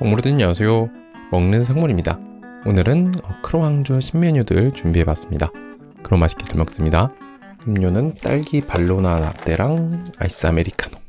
먹물들 안녕하세요. 먹는 상물입니다. 오늘은 크로왕주 신메뉴들 준비해봤습니다. 그럼 맛있게 잘 먹습니다. 음료는 딸기 발로나 라떼랑 아이스 아메리카노.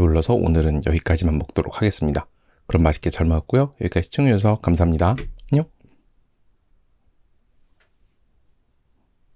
배불러서 오늘은 여기까지만 먹도록 하겠습니다. 그럼 맛있게 잘 먹었고요. 여기까지 시청해주셔서 감사합니다. 안녕.